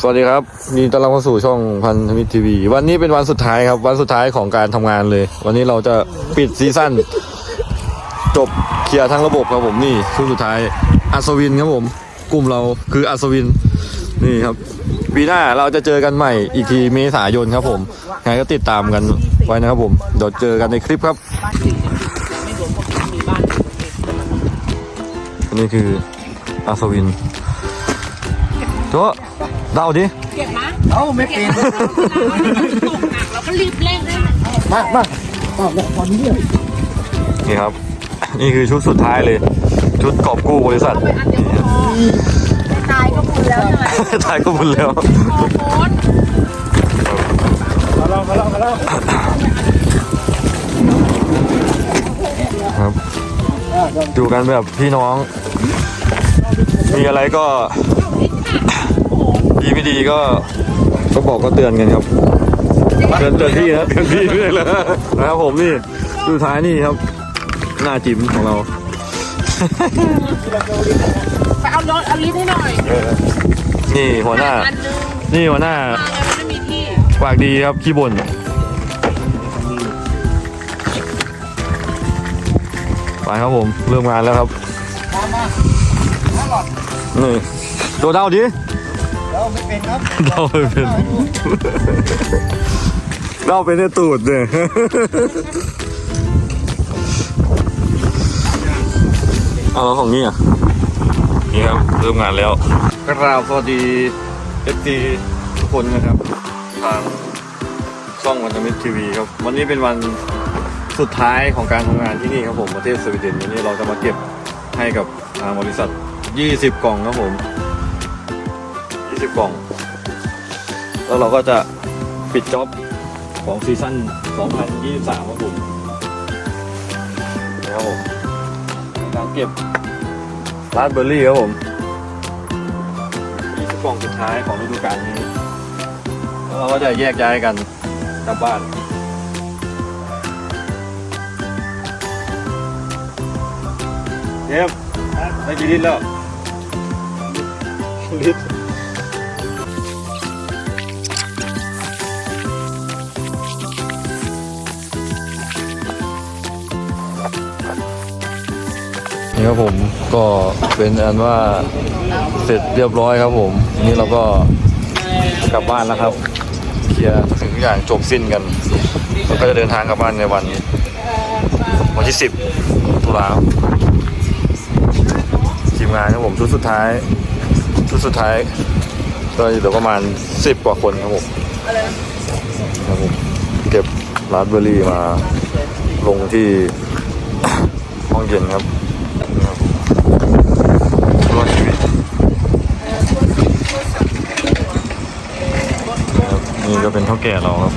สวัสดีครับยินดีต้อนรับเข้าสู่ช่องพันธมิตรทีวี วันนี้เป็นวันสุดท้ายครับ วันสุดท้ายของการทำงานเลย วันนี้เราจะปิดซีซั่นจบเคลียร์ทั้งระบบครับผมนี่ช่วงสุดท้ายอัศวินครับผม กลุ่มเราคืออัศวินนี่ครับปีหน้าเราจะเจอกันใหม่อีกทีเมษายนครับผมไงก็ติดตามกันไว้นะครับผมเดี๋ยวเจอกันในคลิปครับไม่รวมพวกที่คืออัศวินโจ้ เดาดิ เก็บนะเอ้าไม่เป็นตกหนักเราก็รีบเร่งได้ไหมมามามาแบบตอนนี้เลยนี่ครับ นี่คือชุดสุดท้ายเลย ชุดกอบกู้บริษัทไปอันเดียวก็พอไม่ตายก็บุญแล้วใช่ไหมถ่ายก็บุญแล้ว พอโพสต์มาลองมาลองมาลองครับอยู่กันแบบพี่น้อง มีอะไรก็ ดีไม่ดีก็ก็บอกก็เตือนกันครับเตือนเตือนพี่นะเตือนพี่ด้วยเลยนะครับผมนี่สุดท้ายนี่ครับ หน้าจิ๋มของเราไปเอารถเอาลิฟต์ให้หน่อยนี่หัวหน้า อันนึงนี่หัวหน้ามาไงมันไม่มีที่ปากดีครับขี้บ่นไปครับผมเริ่มงานแล้วครับมามามาหลอดนี่ตัวเดาดิ แล้วไม่เป็นครับเดาไม่เป็นเดาเป็นในตูดเนี่ยเอาแล้วของนี่อะนี่ครับเริ่มงานแล้วกราบสวัสดีเอฟซีทุกคนนะครับ ทางช่องวันธมิตรทีวีครับ วันนี้เป็นวันสุดท้ายของการทำงานที่นี่ครับผมประเทศสวีเดนวันนี้เราจะมาเก็บให้กับทางบริษัท 20 กล่องครับผม 20 กล่อง แล้วเราก็จะปิดจ็อบของซีซั่น 2023ครับผมนะครับผมการเก็บราสเบอร์รี่ครับผม 20 กล่องสุดท้ายของฤดูกาลนี้ แล้วเราก็จะแยกย้ายกันกลับบ้านเยี่ยมได้กี่ลิตรแล้วลิตร ครับผมก็เป็นอันว่าเสร็จเรียบร้อยครับผม นี่เราก็กลับบ้านแล้วครับ เคลียร์ทุกอย่างจบสิ้นกันแล้วก็จะเดินทางกลับบ้านในวันวันที่ 10ตุลาทีมงานครับผมชุดสุดท้ายชุดสุดท้าย ก็เหลือประมาณ 10 กว่าคนครับผมครับผมเก็บราสเบอร์รี่มาลงที่ห้องเย็นครับ ครับรอดชีวิตนี่ก็เป็นเท่าแก่เราครับ